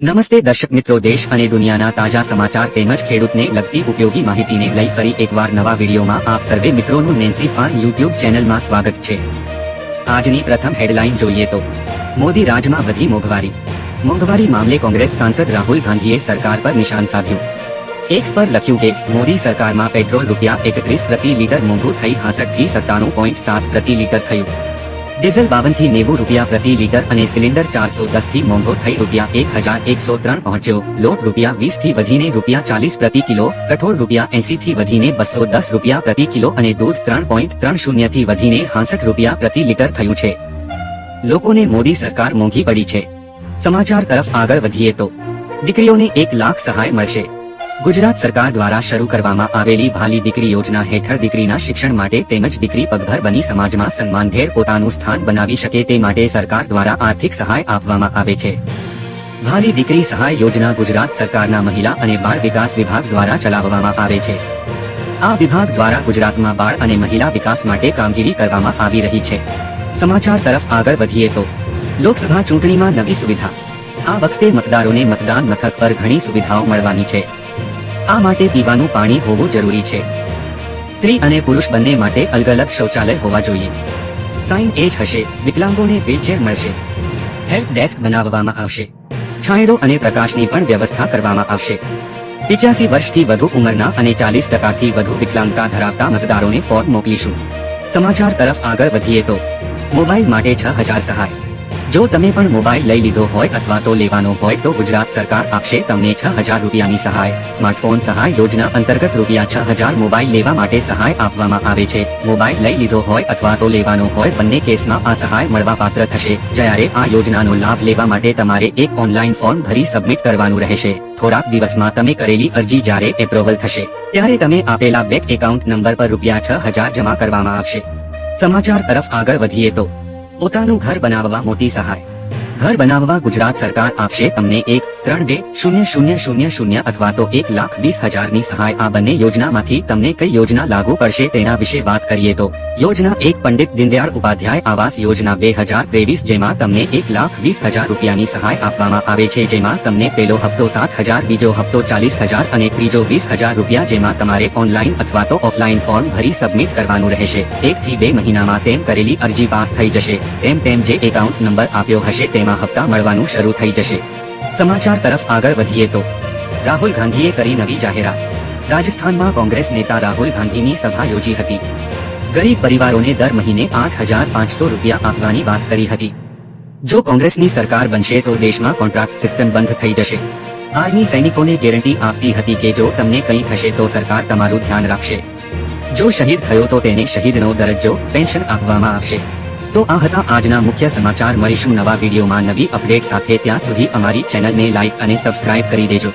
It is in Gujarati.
નમસ્તે દર્શક મિત્રો, દેશ અને દુનિયાના તાજા સમાચાર તેમજ ખેડૂતને લગતી ઉપયોગી માહિતીને લઈ ફરી એકવાર નવા વિડીયોમાં આપ સર્વે મિત્રોનું નેન્સી ફાર્મ યુટ્યુબ ચેનલમાં સ્વાગત છે. આજની પ્રથમ હેડલાઇન જોઈએ તો, મોદી રાજમાં વધી મોંઘવારી. મોંઘવારી મામલે કોંગ્રેસ સાંસદ રાહુલ ગાંધીએ સરકાર પર નિશાન સાધ્યું. એક્સ પર લખ્યું કે, મોદી સરકારમાં પેટ્રોલ રૂપિયા એકત્રીસ પ્રતિ લીટર મોંઘું થઈ હાસઠથી સત્તાણું પોઈન્ટ સાત પ્રતિ લીટર થયું. ડીઝલ બાવનથી નેવું રૂપિયા પ્રતિ લીટર અને સિલિન્ડર ચારસો દસથી મોંઘો થઈ રૂપિયા એક હજાર એકસો ત્રણ પહોંચ્યો. લોટ રૂપિયા વીસથી વધીને રૂપિયા ચાલીસ પ્રતિ કિલો, કઠોળ રૂપિયા એસી થી વધીને બસો દસ રૂપિયા પ્રતિ કિલો અને દૂધ ત્રણ પોઈન્ટ ત્રણ શૂન્યથી વધીને હાસઠ રૂપિયા પ્રતિ લીટર થયું છે. લોકોને મોદી સરકાર મોંઘી પડી છે. સમાચાર તરફ આગળ વધીએ તો. દીકરીઓને એક લાખ સહાય મળશે. ગુજરાત સરકાર દ્વારા શરૂ કરવામાં આવેલી ભાલી દીકરી યોજના હેઠળ દીકરીના શિક્ષણ માટે તેમજ દીકરી પગભર બની સમાજમાં સન્માનભેર પોતાનું સ્થાન બનાવી શકે તે માટે સરકાર દ્વારા આર્થિક સહાય આપવામાં આવે છે. ભાલી દીકરી સહાય યોજના ગુજરાત સરકારના મહિલા અને બાળ વિકાસ વિભાગ દ્વારા ચલાવવામાં આવે છે. આ વિભાગ દ્વારા ગુજરાતમાં બાળ અને મહિલા વિકાસ માટે કામગીરી કરવામાં આવી રહી છે. સમાચાર તરફ આગળ વધીએ તો, લોકસભા ચૂંટણીમાં નવી સુવિધા. આ વખતે મતદારોને મતદાન મથક પર ઘણી સુવિધાઓ મળવાની છે. આ માટે પીવાનું પાણી હોવું જરૂરી છે. સ્ત્રી અને પુરુષ બંને માટે અલગ અલગ શૌચાલય હોવા જોઈએ. સાઇન એજ હશે. વિકલાંગોને વ્હીલચેર મળશે. હેલ્પ ડેસ્ક બનાવવામાં આવશે. છાંયડો અને પ્રકાશની પણ વ્યવસ્થા કરવામાં આવશે. પિચ્યાસી વર્ષથી વધુ ઉંમરના અને ચાલીસ ટકાથી વધુ વિકલાંગતા ધરાવતા મતદારોને ફોર્મ મોકલીશું. સમાચાર તરફ આગળ વધીએ તો. મોબાઈલ માટે છ હજાર સહાય. જો તમે પણ મોબાઈલ લઈ લીધો હોય અથવા તો લેવાનો હોય તો ગુજરાત સરકાર આપશે તમને છ હજાર રૂપિયાની સહાય. સ્માર્ટફોન સહાય યોજના અંતર્ગત રૂપિયા છ હજાર મોબાઈલ લેવા માટે સહાય આપવામાં આવે છે. મોબાઈલ લઈ લીધો હોય અથવા તો લેવાનો હોય બંને કેસમાં આ સહાય મળવા પાત્ર થશે. જ્યારે આ યોજનાનો લાભ લેવા માટે તમારે એક ઓનલાઈન ફોર્મ ભરી સબમિટ કરવાનું રહેશે. થોડાક દિવસમાં તમે કરેલી અરજી જ્યારે એપ્રુવલ થશે. ત્યારે તમે આપેલા બેંક એકાઉન્ટ નંબર પર રૂપિયા છ હજાર જમા કરવામાં આવશે. સમાચાર તરફ આગળ વધીએ તો પોતાનું ઘર બનાવવા મોટી સહાય. ઘર બનાવવા ગુજરાત સરકાર આપશે તમને એક ત્રણ બે શૂન્ય શૂન્ય શૂન્ય શૂન્ય અથવા તો એક લાખ વીસ હજારની સહાય આ બંને યોજનામાંથી તમને કઈ યોજના લાગુ પડશે તેના વિશે વાત કરીએ તો યોજના એક પંડિત દીનદયાળ ઉપાધ્યાય આવાસ યોજના બે હજાર ત્રેવીસ જેમાં તમને એક લાખ વીસ હજાર રૂપિયાની સહાય આપવામાં આવે છે જેમાં તમને પહેલો હપ્તો સાત હજાર, બીજો હપ્તો ચાલીસ હજાર અને ત્રીજો વીસ હજાર રૂપિયા જેમાં તમારે ઓનલાઈન અથવા તો ઓફલાઈન ફોર્મ ભરી સબમિટ કરવાનું રહેશે. એક થી બે મહિનામાં તેમ કરેલી અરજી પાસ થઈ જશે. તેમ તેમ જે એકાઉન્ટ નંબર આપ્યો હશે તેમાં હપ્તા મળવાનું શરૂ થઈ જશે. સમાચાર તરફ આગળ વધીએ તો, રાહુલ ગાંધીએ કરી નવી જાહેરાત. રાજસ્થાનમાં કોંગ્રેસ નેતા રાહુલ ગાંધીની સભા યોજી હતી. ગરીબ પરિવારોને દર મહિને આઠ હજાર પાંચસો રૂપિયા આપવાની વાત કરી હતી. જો કોંગ્રેસની સરકાર બનશે તો દેશમાં કોન્ટ્રાક્ટ સિસ્ટમ બંધ થઈ જશે. આર્મી સૈનિકોને ગેરંટી આપતી હતી કે જો તમને કંઈ થશે તો સરકાર તમારું ધ્યાન રાખશે. જો શહીદ થયો તો તેને શહીદનો દરજ્જો, પેન્શન આપવામાં આવશે. તો આ હતા આજના મુખ્ય સમાચાર. મળીશું નવા વિડીયોમાં નવી અપડેટ સાથે. ત્યાં સુધી અમારી ચેનલને લાઇક અને સબસ્ક્રાઇબ કરી દેજો.